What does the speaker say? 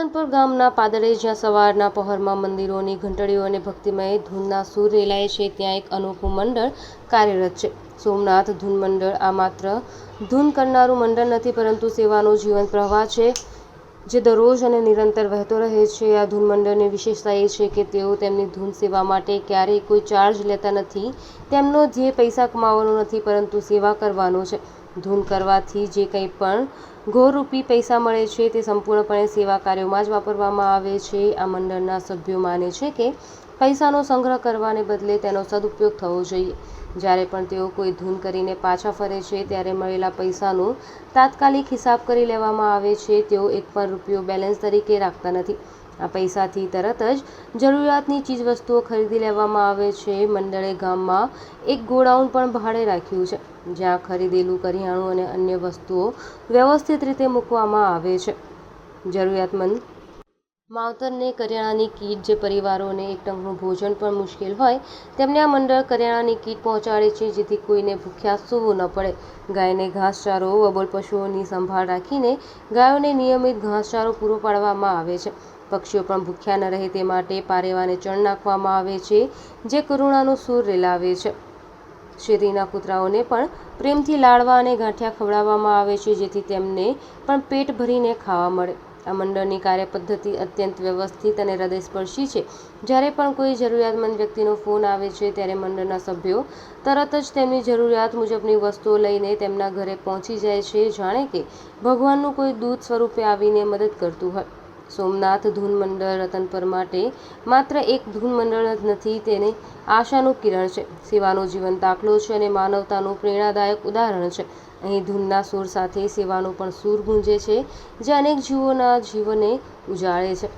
રતનપુર ગામના પાદરે જ્યાં સવારના પહોરમાં મંદિરોની ઘંટડીઓ અને ભક્તિમય ધૂનના સૂર રેલાય છે, ત્યાં એક અનોખું મંડળ કાર્યરત છે. સોમનાથ ધૂન મંડળ આ માત્ર ધૂન કરનારું મંડળ નથી, પરંતુ સેવાનો જીવન પ્રવાહ છે, જે દરરોજ અને નિરંતર વહેતો રહે છે. આ ધૂન મંડળની વિશેષતા એ છે કે તેઓ તેમની ધૂન સેવા માટે ક્યારેય કોઈ ચાર્જ લેતા નથી. તેમનો ધ્યેય પૈસા કમાવાનો નથી, પરંતુ સેવા કરવાનો છે. ધૂન કરવાથી જે કંઈ પણ ઘોરરૂપી પૈસા મળે છે તે સંપૂર્ણપણે સેવા કાર્યોમાં જ વાપરવામાં આવે છે. આ મંડળના સભ્યો માને છે કે પૈસાનો સંગ્રહ કરવાને બદલે તેનો સદુપયોગ થવો જોઈએ. જ્યારે પણ તેઓ કોઈ ધૂન કરીને પાછા ફરે છે, ત્યારે મળેલા પૈસાનું તાત્કાલિક હિસાબ કરી લેવામાં આવે છે. તેઓ એક પણ રૂપિયો બેલેન્સ તરીકે રાખતા નથી. આ પૈસાથી તરત જ જરૂરિયાતની ચીજવસ્તુઓ ખરીદી લેવામાં આવે છે. મંડળે ગામમાં એક ગોડાઉન પણ ભાડે રાખ્યું છે, જ્યાં ખરીદેલું કરિયાણું અને અન્ય વસ્તુઓ વ્યવસ્થિત રીતે મૂકવામાં આવે છે. જરૂરિયાતમંદ માવતરને કરિયાણાની કીટ જે પરિવારોને એક ટંકનું ભોજન પણ મુશ્કેલ હોય, તેમને આ મંડળ કરિયાણાની કીટ પહોંચાડે છે, જેથી કોઈને ભૂખ્યા સૂવું ન પડે. ગાયને ઘાસચારો અબોલ પશુઓની સંભાળ રાખીને ગાયોને નિયમિત ઘાસચારો પૂરો પાડવામાં આવે છે. પક્ષીઓ પણ ભૂખ્યા ન રહે તે માટે પારેવાને ચણ નાખવામાં આવે છે, જે કરુણાનો સૂર રેલાવે છે. શેરીના કૂતરાઓને પણ પ્રેમથી લાડવા અને ગાંઠિયા ખવડાવવામાં આવે છે, જેથી તેમને પણ પેટ ભરીને ખાવા મળે. આ મંડળની કાર્યપદ્ધતિ અત્યંત વ્યવસ્થિત અને હૃદયસ્પર્શી છે. જ્યારે પણ કોઈ જરૂરિયાતમંદ વ્યક્તિનો ફોન આવે છે, ત્યારે મંડળના સભ્યો તરત જ તેમની જરૂરિયાત મુજબની વસ્તુઓ લઈને તેમના ઘરે પહોંચી જાય છે. જાણે કે ભગવાનનું કોઈ દૂત સ્વરૂપે આવીને મદદ કરતું હોય. સોમનાથ ધૂન મંડળ રતનપર માટે માત્ર એક ધૂન મંડળ જ નથી, તેને આશાનું કિરણ છે. સેવાનો જીવન દાખલો છે અને માનવતાનું પ્રેરણાદાયક ઉદાહરણ છે. અહીં ધૂનના સૂર સાથે સેવાનો પણ સૂર ગુંજે છે, જે અનેક જીવોના જીવને ઉજાળે છે.